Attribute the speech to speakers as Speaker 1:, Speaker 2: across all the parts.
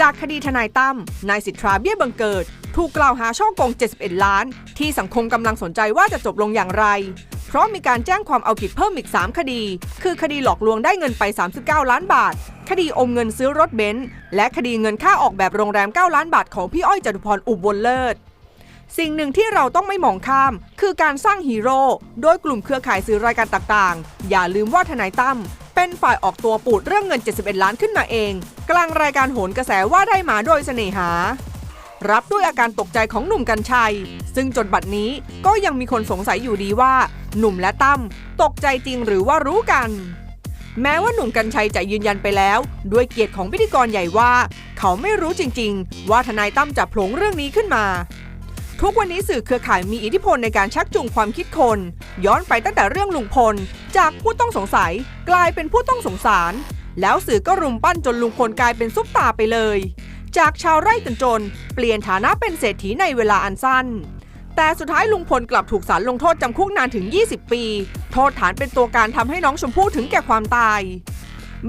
Speaker 1: จากคดีทนายตั้มนายสิทธาเบี้ยบังเกิด ถูกกล่าวหาช่อโกง 71 ล้าน ที่สังคมกำลังสนใจว่าจะจบลงอย่างไร เพราะมีการแจ้งความเอาผิดเพิ่มอีก 3 คดี คือคดีหลอกลวงได้เงินไป 39 ล้านบาท คดีอมเงินซื้อรถเบนซ์และคดีเงินค่าออกแบบโรงแรม 9 ล้านบาทของพี่อ้อยจตุพรอุบลเลิศสิ่งหนึ่งที่เราต้องไม่มองข้าม คือการสร้างฮีโร่โดยกลุ่มเครือข่ายสื่อรายการต่างๆ อย่าลืมว่าทนายตั้ม เป็นฝ่ายออกตัวปูดเรื่องเงิน 71 ล้านขึ้นมาเอง กลางรายการโหนกระแสว่าได้มาโดยเสน่หา รับด้วยอาการตกใจของหนุ่มกัญชัย ซึ่งจนบัดนี้ก็ยังมีคนสงสัยอยู่ดีว่า หนุ่มและตั้มตกใจจริงหรือว่ารู้กัน แม้ว่าหนุ่มกัญชัยจะยืนยันไปแล้ว ด้วยเกียรติของพิธีกรใหญ่ว่า เขาไม่รู้จริง ๆ ว่าทนายตั้มจะโผลงเรื่องนี้ขึ้นมา ทุกวันนี้สื่อเครือข่ายมีอิทธิพลในการชักจูงความคิดคน ย้อนไปตั้งแต่เรื่องลุงพล จากผู้ต้องสงสัย กลายเป็นผู้ต้องสงสาร แล้วสื่อก็รุมปั้นจนลุงพลกลายเป็นซุปตาไปเลย จากชาวไร่จนจน เปลี่ยนฐานะเป็นเศรษฐีในเวลาอันสั้น แต่สุดท้ายลุงพลกลับถูกศาลลงโทษจำคุกนานถึง 20 ปี โทษฐานเป็นตัวการทำให้น้องชมพู่ถึงแก่ความตาย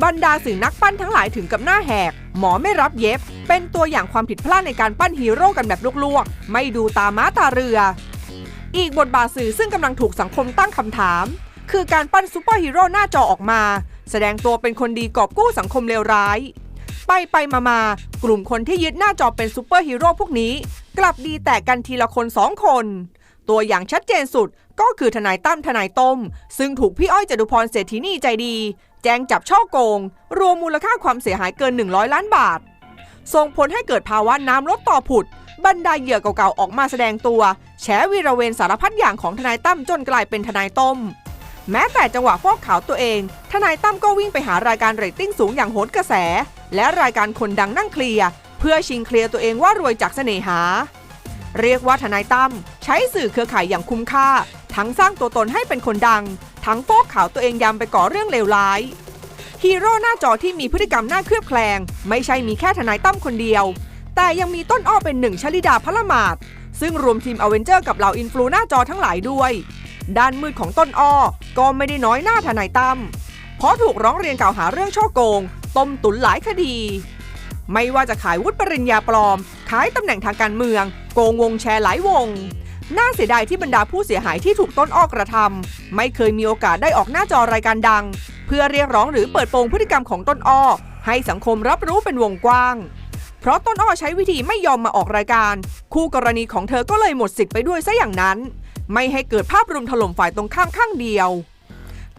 Speaker 1: บรรดาสื่อนักปั้นทั้งหลายถึงกับหน้าแหก หมอไม่รับเย็บ เป็นตัวอย่างความผิดพลาดในการปั้นฮีโร่กันแบบลวกๆ ไม่ดูตาม้าตาเรือ อีกบทบาทสื่อซึ่งกำลังถูกสังคมตั้งคำถาม คือการปั้นซูเปอร์ฮีโร่หน้าจอออกมา แสดงตัวเป็นคนดีกอบกู้สังคมเลวร้าย ไปไปมามากลุ่มคนที่ยึดหน้าจอเป็นซูเปอร์ฮีโร่พวกนี้ กลับดีแต่กันทีละคนสองคน ตัวอย่างชัดเจนสุดก็คือทนายตั้มทนายต้ม ซึ่งถูกพี่อ้อยจตุพรเศรษฐีนีใจดี แจ้งจับช่อโกง รวมมูลค่าความเสียหายเกิน 100 ล้านบาท ส่งผลให้เกิดภาวะน้ำลดต่อผุด บรรดาเหยื่อเก่าๆออกมาแสดงตัว แฉวีระเวรสารพัดอย่างของทนายตั้มจนกลายเป็นทนายต้ม แม้แต่จังหวะฟอกขาวตัวเอง ทนายตั้มก็วิ่งไปหารายการเรตติ้งสูงอย่างโหนกระแส และรายการคนดังนั่งเคลียร์เพื่อชิงเคลียร์ตัวเองว่ารวยจากเสน่หา เรียกว่าทนายตั้มใช้สื่อเครือข่ายอย่างคุ้มค่า ทั้งสร้างตัวตนให้เป็นคนดัง ทั้งฟอกข่าวตัวเองยำไปก่อเรื่องเลวร้ายฮีโร่หน้าจอที่มีพฤติกรรมน่าเคลือบแคลง ไม่ใช่มีแค่ทนายตั้มคนเดียว แต่ยังมีต้นอ้อเป็นหนึ่งชลิดาพระมาศซึ่งรวมทีมอเวนเจอร์กับเหล่าอินฟลูหน้าจอทั้งหลายด้วย ด้านมืดของต้นอ้อก็ไม่ได้น้อยหน้าทนายตั้มเพราะถูกร้องเรียนกล่าวหาเรื่องช่อโกง ต้มตุนหลายคดี ไม่ว่าจะขายวุฒิปริญญาปลอม ขายตำแหน่งทางการเมือง โกงวงแชร์หลายวง น่าเสียดายที่บรรดาผู้เสียหายที่ถูกต้นอ้อกระทำไม่เคยมีโอกาสได้ออกหน้าจอรายการดัง เพื่อเรียกร้องหรือเปิดโปงพฤติกรรมของต้นอ้อให้สังคมรับรู้เป็นวงกว้าง เพราะต้นอ้อใช้วิธีไม่ยอมมาออกรายการ คู่กรณีของเธอก็เลยหมดสิทธิ์ไปด้วยซะอย่างนั้น ไม่ให้เกิดภาพรุมถล่มฝ่ายตรงข้ามข้างเดียว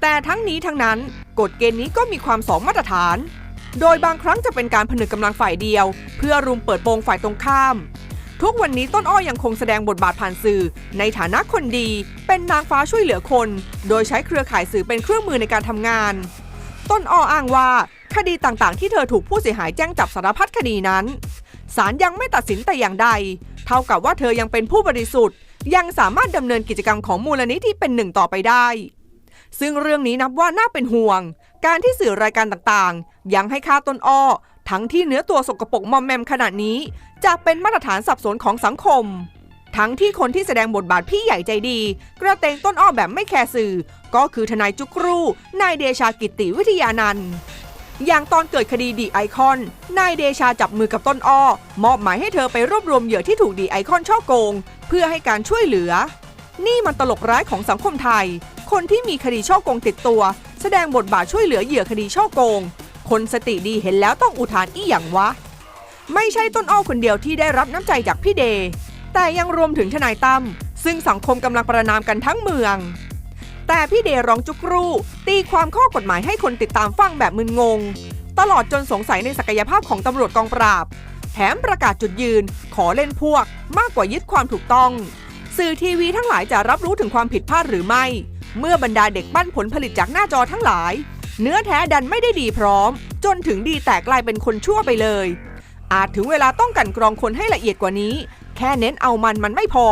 Speaker 1: แต่ทั้งนี้ทั้งนั้นกฎเกณฑ์นี้ก็มีความสองมาตรฐาน โดยบางครั้งจะเป็นการผนึกกำลังฝ่ายเดียว เพื่อรุมเปิดโปงฝ่ายตรงข้าม ทุกวันนี้ต้นอ้อยยังคงแสดงบทบาทผ่านสื่อ ในฐานะคนดี เป็นนางฟ้าช่วยเหลือคน โดยใช้เครือข่ายสื่อเป็นเครื่องมือในการทำงาน ต้นอ้ออ้างว่า คดีต่างๆ ที่เธอถูกผู้เสียหายแจ้งจับสารพัดคดีนั้นศาลยังไม่ตัดสินแต่อย่างใด เท่ากับว่าเธอยังเป็นผู้บริสุทธิ์ ยังสามารถดำเนินกิจกรรมของมูลนิธิเป็นหนึ่งต่อไปได้ ซึ่งเรื่องนี้นับว่าน่าเป็นห่วง การที่สื่อรายการต่างๆ ยังให้ค่าต้นอ้อ ทั้งที่เนื้อตัวสกปรกมอมแมมขนาดนี้ จะเป็นมาตรฐานสับสนของสังคม ทั้งที่คนที่แสดงบทบาทพี่ใหญ่ใจดี กระเตงต้นอ้อแบบไม่แคร์สื่อ ก็คือทนายจุกรูนายเดชากิติวิทยานันท์อย่างตอนเกิดคดีดีไอคอน นายเดชาจับมือกับต้นอ้อ มอบหมายให้เธอไปรวบรวมเหยื่อที่ถูกดีไอคอนช่อโกง เพื่อให้การช่วยเหลือ นี่มันตลกร้ายของสังคมไทย คนที่มีคดีช่อโกงติดตัว แสดงบทบาทช่วยเหลือเหยื่อคดีช่อโกง คนสติดีเห็นแล้วต้องอุทานอี้อย่างวะ ไม่ใช่ต้นอ้อคนเดียวที่ได้รับน้ำใจจากพี่เด แต่ยังรวมถึงทนายตั้มซึ่งสังคมกำลังประนามกันทั้งเมือง แต่พี่เดร้องจุกรูตีความข้อกฎหมายให้คนติดตามฟังแบบมึนงง ตลอดจนสงสัยในศักยภาพของตำรวจกองปราบ แถมประกาศจุดยืน ขอเล่นพวก มากกว่ายึดความถูกต้อง สื่อทีวีทั้งหลายจะรับรู้ถึงความผิดพลาดหรือไม่ เมื่อบรรดาเด็กปั้นผลผลิตจากหน้าจอทั้งหลาย เนื้อแท้ดันไม่ได้ดีพร้อม จนถึงดีแต่กลายเป็นคนชั่วไปเลย อาจถึงเวลาต้องกันกรองคนให้ละเอียดกว่านี้ แค่เน้นเอามันมันไม่พอ